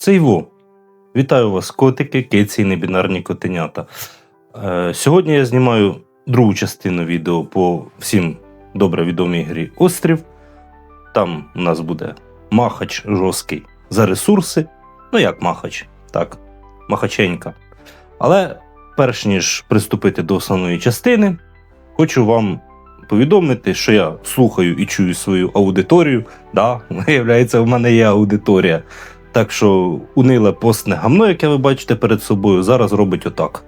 Це Іво. Вітаю вас, котики, киці і небінарні котенята. Е, сьогодні я знімаю другу частину відео по всім добре відомій грі Острів. Там у нас буде махач жорсткий за ресурси. Ну, як махач, так, махаченька. Але перш ніж приступити до основної частини, хочу вам повідомити, що я слухаю і чую свою аудиторію. Да, виявляється, в мене є аудиторія. Так що униле постне гамно, яке ви бачите перед собою, зараз робить отак.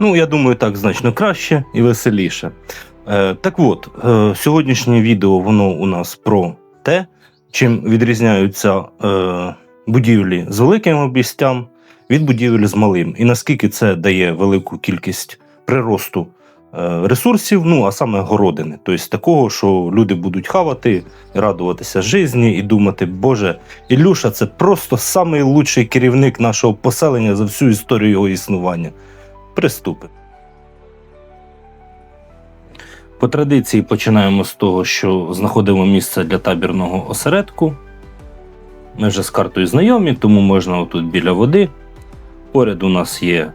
Ну, я думаю, так значно краще і веселіше. Е, так от, е, сьогоднішнє відео воно у нас про те, чим відрізняються е, будівлі з великим обістям від будівель з малим, і наскільки це дає велику кількість приросту ресурсів, ну а саме городини. Тобто такого, що люди будуть хавати, радуватися житті і думати, Боже, Ілюша це просто самий керівник нашого поселення за всю історію його існування. Приступи. По традиції починаємо з того, що знаходимо місце для табірного осередку. Ми вже з картою знайомі, тому можна отут біля води. Поряд у нас є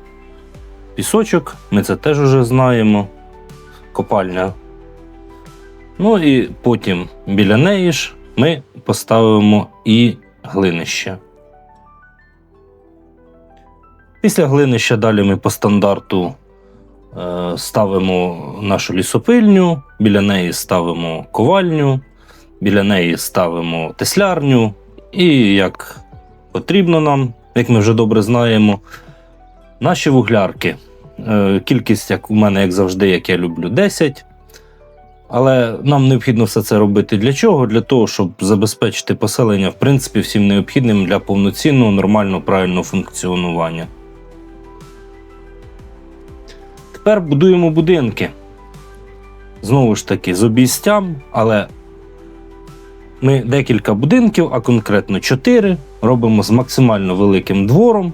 пісочок, ми це теж вже знаємо. Копальня. Ну і потім біля неї ж ми поставимо і глинище. Після глинища далі ми по стандарту е, ставимо нашу лісопильню, біля неї ставимо ковальню, біля неї ставимо теслярню, і як потрібно нам, як ми вже добре знаємо, наші вуглярки. Е, Кількість, як у мене, як завжди, як я люблю, 10. Але нам необхідно все це робити для чого? Для того, щоб забезпечити поселення, в принципі, всім необхідним для повноцінного, нормального, правильного функціонування. Тепер будуємо будинки. Знову ж таки, з обійстям, але ми декілька будинків, а конкретно 4, робимо з максимально великим двором,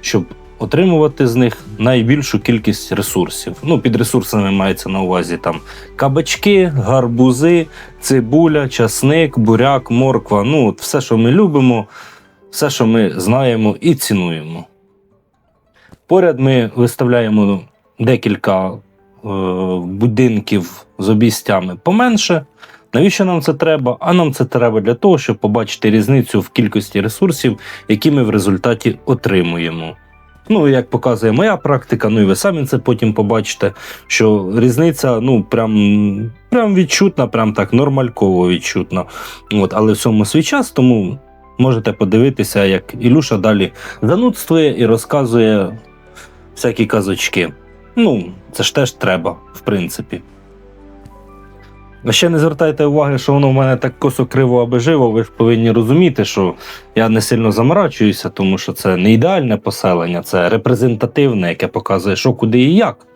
щоб отримувати з них найбільшу кількість ресурсів. Ну, під ресурсами мається на увазі там кабачки, гарбузи, цибуля, часник, буряк, морква. Ну, от все, що ми любимо, все, що ми знаємо і цінуємо. Поряд ми виставляємо декілька е, будинків з обійстями поменше. Навіщо нам це треба? А нам це треба для того, щоб побачити різницю в кількості ресурсів, які ми в результаті отримуємо. Ну, як показує моя практика, ну і ви самі це потім побачите, що різниця ну, прям, прям відчутна, прям так нормальково відчутна. От, але в цьому свій час, тому можете подивитися, як Ілюша далі занудствує і розказує всякі казочки. Ну, це ж теж треба, в принципі. Ще не звертайте уваги, що воно в мене так косо криво аби живо. Ви ж повинні розуміти, що я не сильно заморачуюся, тому що це не ідеальне поселення, це репрезентативне, яке показує, що куди і як.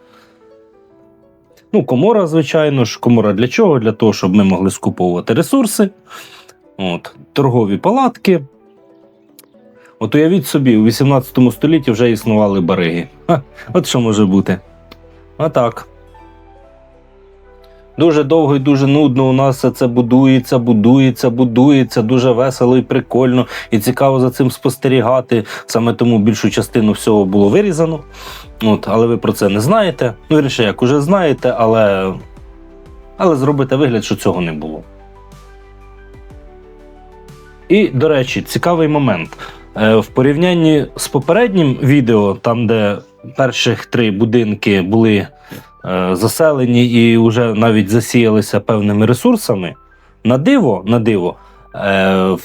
Ну, комора, звичайно ж, комора для чого? Для того, щоб ми могли скуповувати ресурси. От, Торгові палатки. От уявіть собі, у 18 столітті вже існували бариги. Ха, от що може бути? А так. Дуже довго і дуже нудно у нас все це будується, будується, будується, дуже весело і прикольно, і цікаво за цим спостерігати. Саме тому більшу частину всього було вирізано. От, Але ви про це не знаєте. Ну, вірніше, як уже знаєте, але, але зробите вигляд, що цього не було. І, до речі, цікавий момент. Е, В порівнянні з попереднім відео, там, де перших три будинки були заселені і вже навіть засіялися певними ресурсами, на диво, на диво, е,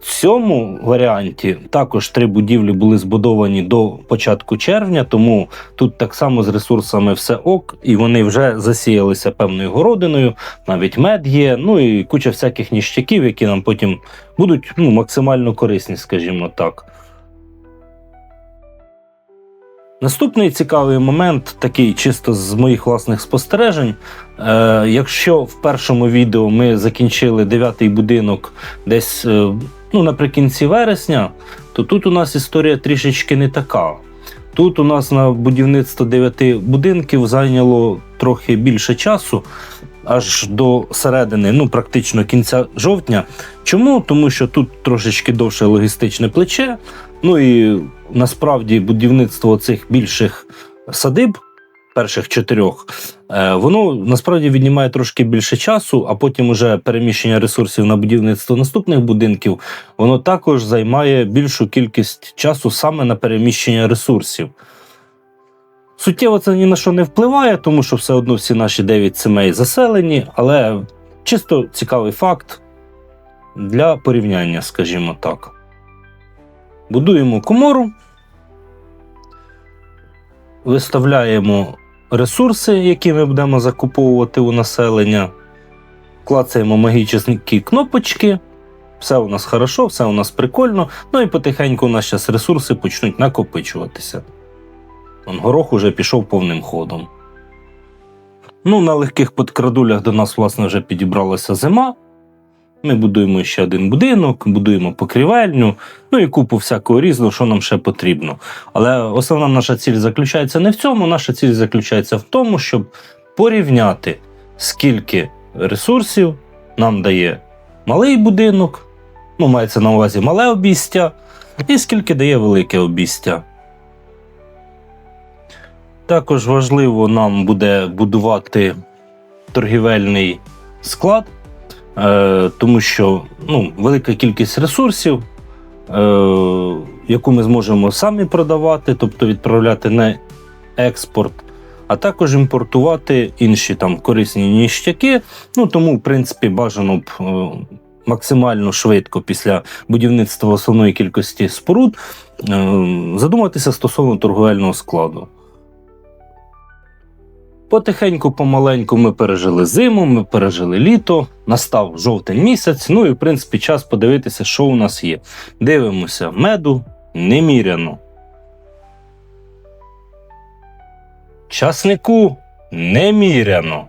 в цьому варіанті також три будівлі були збудовані до початку червня, тому тут так само з ресурсами все ок, і вони вже засіялися певною городиною, навіть мед є, ну і куча всяких ніщаків, які нам потім будуть ну, максимально корисні, скажімо так. Наступний цікавий момент, такий чисто з моїх власних спостережень. Е, якщо в першому відео ми закінчили дев'ятий будинок десь е, ну, наприкінці вересня, то тут у нас історія трішечки не така. Тут у нас на будівництво дев'яти будинків зайняло трохи більше часу. аж до середини, ну практично кінця жовтня. Чому? Тому що тут трошечки довше логістичне плече. Ну і насправді будівництво цих більших садиб, перших чотирьох, е, воно насправді віднімає трошки більше часу, а потім уже переміщення ресурсів на будівництво наступних будинків, воно також займає більшу кількість часу саме на переміщення ресурсів. Суттєво це ні на що не впливає, тому що все одно всі наші 9 сімей заселені, але чисто цікавий факт для порівняння, скажімо так. Будуємо комору, виставляємо ресурси, які ми будемо закуповувати у населення, клацаємо магічні кнопочки. Все у нас хорошо, все у нас прикольно. Ну і потихеньку у нас зараз ресурси почнуть накопичуватися. Он горох уже пішов повним ходом. Ну, на легких подкрадулях до нас, власне, вже підібралася зима. Ми будуємо ще один будинок, будуємо покрівельню, ну і купу всякого різного, що нам ще потрібно. Але основна наша ціль заключається не в цьому. Наша ціль заключається в тому, щоб порівняти, скільки ресурсів нам дає малий будинок, ну, мається на увазі мале обійстя, і скільки дає велике обійстя. Також важливо нам буде будувати торгівельний склад, е, тому що ну, велика кількість ресурсів, е, яку ми зможемо самі продавати, тобто відправляти на експорт, а також імпортувати інші там корисні ніштяки. Ну тому, в принципі, бажано б. е, Максимально швидко після будівництва основної кількості споруд е, задуматися стосовно торговельного складу. Потихеньку, помаленьку ми пережили зиму, ми пережили літо, настав жовтень місяць. Ну і в принципі час подивитися, що у нас є. Дивимося, меду неміряно. Часнику неміряно.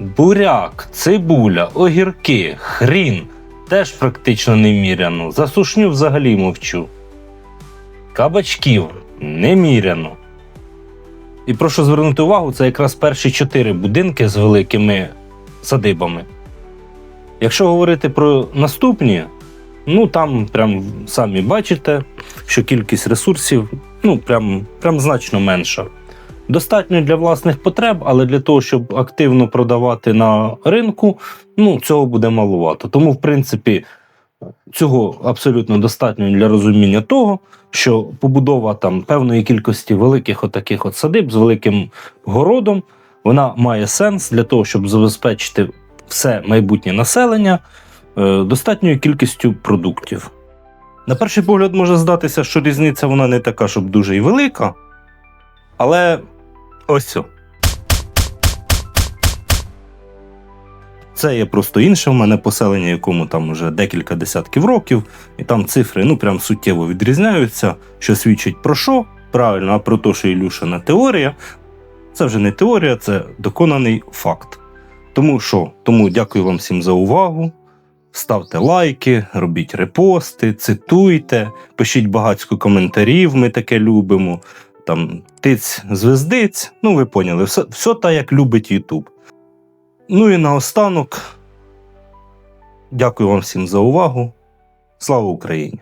Буряк, цибуля, огірки, хрін теж практично неміряно. За сушню взагалі мовчу. Кабачків неміряно. І прошу звернути увагу, це якраз перші чотири будинки з великими садибами. Якщо говорити про наступні, ну там прям самі бачите, що кількість ресурсів ну, прям, прям значно менша. Достатньо для власних потреб, але для того, щоб активно продавати на ринку, ну, цього буде маловато. Тому, в принципі, цього абсолютно достатньо для розуміння того, що побудова там певної кількості великих отаких от садиб з великим городом, вона має сенс для того, щоб забезпечити все майбутнє населення е, достатньою кількістю продуктів. На перший погляд може здатися, що різниця вона не така, щоб дуже і велика. Але ось. о. Це є просто інше в мене поселення, якому там уже декілька десятків років, і там цифри ну прям суттєво відрізняються, що свідчить про що? Правильно, а про те, що Ілюшина теорія. Це вже не теорія, це доконаний факт. Тому що? Тому дякую вам всім за увагу. Ставте лайки, робіть репости, цитуйте, пишіть багатько коментарів, ми таке любимо. Там тиць звездиць, ну ви поняли, все, все так, як любить Ютуб. Ну і наостанок, дякую вам всім за увагу. Слава Україні!